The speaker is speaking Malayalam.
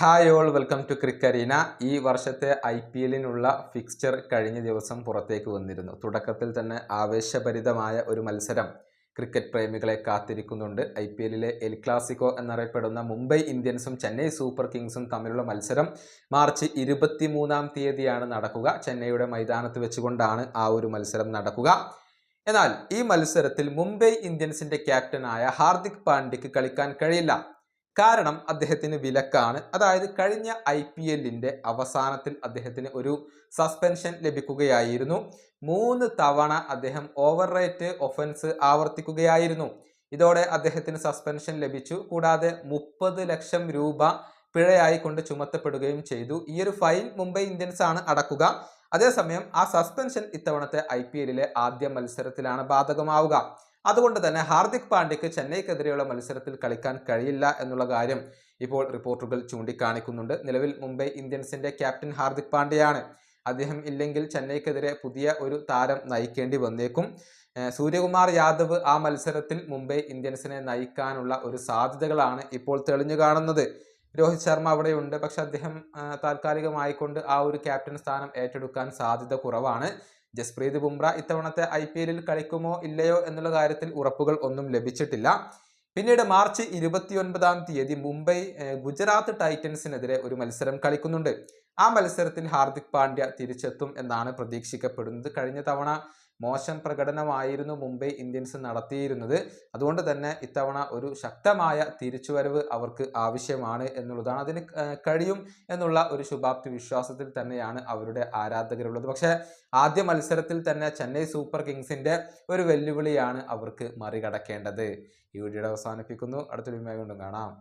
Hi all welcome to Cricarena ഈ വർഷത്തെ ഐ പി എല്ലിനുള്ള ഫിക്സ്ചർ കഴിഞ്ഞ ദിവസം പുറത്തേക്ക് വന്നിരുന്നു. തുടക്കത്തിൽ തന്നെ ആവേശഭരിതമായ ഒരു മത്സരം ക്രിക്കറ്റ് പ്രേമികളെ കാത്തിരിക്കുന്നുണ്ട്. ഐ പി എല്ലിലെ എൽ ക്ലാസിക്കോ എന്നറിയപ്പെടുന്ന മുംബൈ ഇന്ത്യൻസും ചെന്നൈ സൂപ്പർ കിങ്സും തമ്മിലുള്ള മത്സരം മാർച്ച് ഇരുപത്തിമൂന്നാം തീയതിയാണ് നടക്കുക. ചെന്നൈയുടെ മൈതാനത്ത് വെച്ചുകൊണ്ടാണ് ആ ഒരു മത്സരം നടക്കുക. എന്നാൽ ഈ മത്സരത്തിൽ മുംബൈ ഇന്ത്യൻസിന്റെ ക്യാപ്റ്റനായ ഹാർദിക് പാണ്ഡ്യക്ക് കളിക്കാൻ കഴിയില്ല. കാരണം അദ്ദേഹത്തിന് വിലക്കാണ്. അതായത് കഴിഞ്ഞ ഐ പി എല്ലിന്റെ അവസാനത്തിൽ അദ്ദേഹത്തിന് ഒരു സസ്പെൻഷൻ ലഭിക്കുകയായിരുന്നു. മൂന്ന് തവണ അദ്ദേഹം ഓവർ റേറ്റ് ഒഫൻസ് ആവർത്തിക്കുകയായിരുന്നു. ഇതോടെ അദ്ദേഹത്തിന് സസ്പെൻഷൻ ലഭിച്ചു. കൂടാതെ മുപ്പത് ലക്ഷം രൂപ പിഴയായി കൊണ്ട് ചുമത്തപ്പെടുകയും ചെയ്തു. ഈ ഒരു ഫൈൻ മുംബൈ ഇന്ത്യൻസ് ആണ് അടക്കുക. അതേസമയം ആ സസ്പെൻഷൻ ഇത്തവണത്തെ ഐ പി എല്ലിലെ ആദ്യ മത്സരത്തിലാണ് ബാധകമാവുക. അതുകൊണ്ട് തന്നെ ഹാർദിക് പാണ്ഡ്യക്ക് ചെന്നൈക്കെതിരെയുള്ള മത്സരത്തിൽ കളിക്കാൻ കഴിയില്ല എന്നുള്ള കാര്യം ഇപ്പോൾ റിപ്പോർട്ടുകൾ ചൂണ്ടിക്കാണിക്കുന്നുണ്ട്. നിലവിൽ മുംബൈ ഇന്ത്യൻസിന്റെ ക്യാപ്റ്റൻ ഹാർദിക് പാണ്ഡ്യയാണ്. അദ്ദേഹം ഇല്ലെങ്കിൽ ചെന്നൈക്കെതിരെ പുതിയ ഒരു താരം നയിക്കേണ്ടി വന്നേക്കും. സൂര്യകുമാർ യാദവ് ആ മത്സരത്തിൽ മുംബൈ ഇന്ത്യൻസിനെ നയിക്കാനുള്ള ഒരു സാധ്യതകളാണ് ഇപ്പോൾ തെളിഞ്ഞു കാണുന്നത്. രോഹിത് ശർമ്മ അവിടെയുണ്ട്. പക്ഷെ അദ്ദേഹം താൽക്കാലികമായിക്കൊണ്ട് ആ ഒരു ക്യാപ്റ്റൻ സ്ഥാനം ഏറ്റെടുക്കാൻ സാധ്യത കുറവാണ്. ജസ്പ്രീത് ബുംറ ഇത്തവണത്തെ ഐ പി എല്ലിൽ കളിക്കുമോ ഇല്ലയോ എന്നുള്ള കാര്യത്തിൽ ഉറപ്പുകൾ ഒന്നും ലഭിച്ചിട്ടില്ല. പിന്നീട് മാർച്ച് ഇരുപത്തിയൊൻപതാം തീയതി മുംബൈ ഗുജറാത്ത് ടൈറ്റൻസിനെതിരെ ഒരു മത്സരം കളിക്കുന്നുണ്ട്. ആ മത്സരത്തിൽ ഹാർദിക് പാണ്ഡ്യ തിരിച്ചെത്തും എന്നാണ് പ്രതീക്ഷിക്കപ്പെടുന്നത്. കഴിഞ്ഞ തവണ മോശം പ്രകടനമായിരുന്നു മുംബൈ ഇന്ത്യൻസ് നടത്തിയിരുന്നത്. അതുകൊണ്ട് തന്നെ ഇത്തവണ ഒരു ശക്തമായ തിരിച്ചുവരവ് അവർക്ക് ആവശ്യമാണ് എന്നുള്ളതാണ് അതിന് കഴിയും എന്നുള്ള ഒരു ശുഭാപ്തി വിശ്വാസത്തിൽ തന്നെയാണ് അവരുടെ ആരാധകരുള്ളത്. പക്ഷേ ആദ്യ മത്സരത്തിൽ തന്നെ ചെന്നൈ സൂപ്പർ കിങ്സിന്റെ ഒരു വെല്ലുവിളിയാണ് അവർക്ക് മറികടക്കേണ്ടത്. ഈ വീഡിയോ അവസാനിപ്പിക്കുന്നു. അടുത്തൊരു വീഡിയോ കൊണ്ടും കാണാം.